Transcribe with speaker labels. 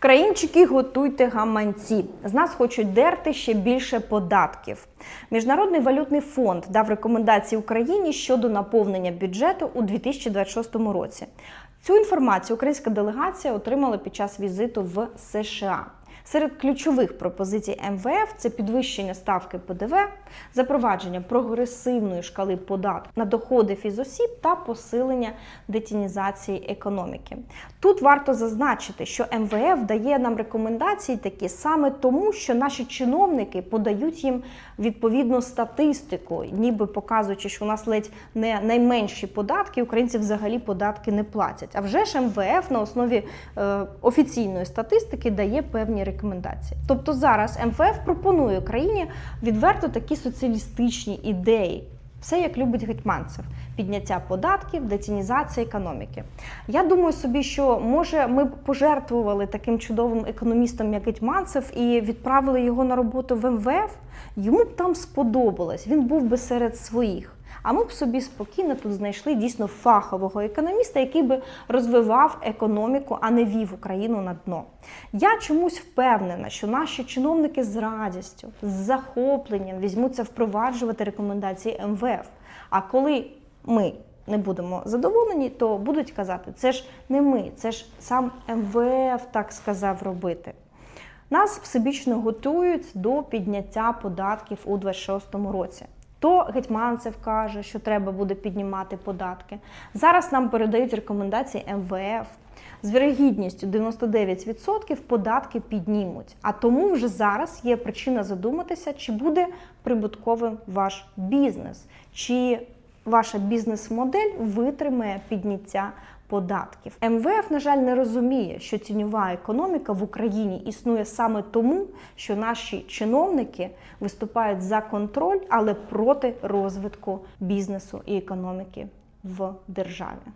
Speaker 1: Вкраїнчики, готуйте гаманці. З нас хочуть дерти ще більше податків. Міжнародний валютний фонд дав рекомендації Україні щодо наповнення бюджету у 2026 році. Цю інформацію українська делегація отримала під час візиту в США. Серед ключових пропозицій МВФ це підвищення ставки ПДВ, запровадження прогресивної шкали податків на доходи фізосіб та посилення детінізації економіки. Тут варто зазначити, що МВФ дає нам рекомендації такі саме тому, що наші чиновники подають їм відповідну статистику, ніби показуючи, що у нас ледь не найменші податки, українці взагалі податки не платять. А вже ж МВФ на основі е, офіційної статистики дає певні рекомендації. Тобто зараз МВФ пропонує Україні відверто такі соціалістичні ідеї. Все як любить гетьманцев: підняття податків, децінізація економіки. Я думаю собі, що може ми б пожертвували таким чудовим економістом, як Гетьманцев, і відправили його на роботу в МВФ. Йому б там сподобалось. Він був би серед своїх. А ми б собі спокійно тут знайшли дійсно фахового економіста, який би розвивав економіку, а не вів Україну на дно. Я чомусь впевнена, що наші чиновники з радістю, з захопленням візьмуться впроваджувати рекомендації МВФ. А коли ми не будемо задоволені, то будуть казати, це ж не ми, це ж сам МВФ так сказав робити. Нас всебічно готують до підняття податків у 2026 році. То Гетьманцев каже, що треба буде піднімати податки. Зараз нам передають рекомендації МВФ. З вірогідністю 99% податки піднімуть. А тому вже зараз є причина задуматися, чи буде прибутковим ваш бізнес, чи ваша бізнес-модель витримає підняття податків. МВФ, на жаль, не розуміє, що тіньова економіка в Україні існує саме тому, що наші чиновники виступають за контроль, але проти розвитку бізнесу і економіки в державі.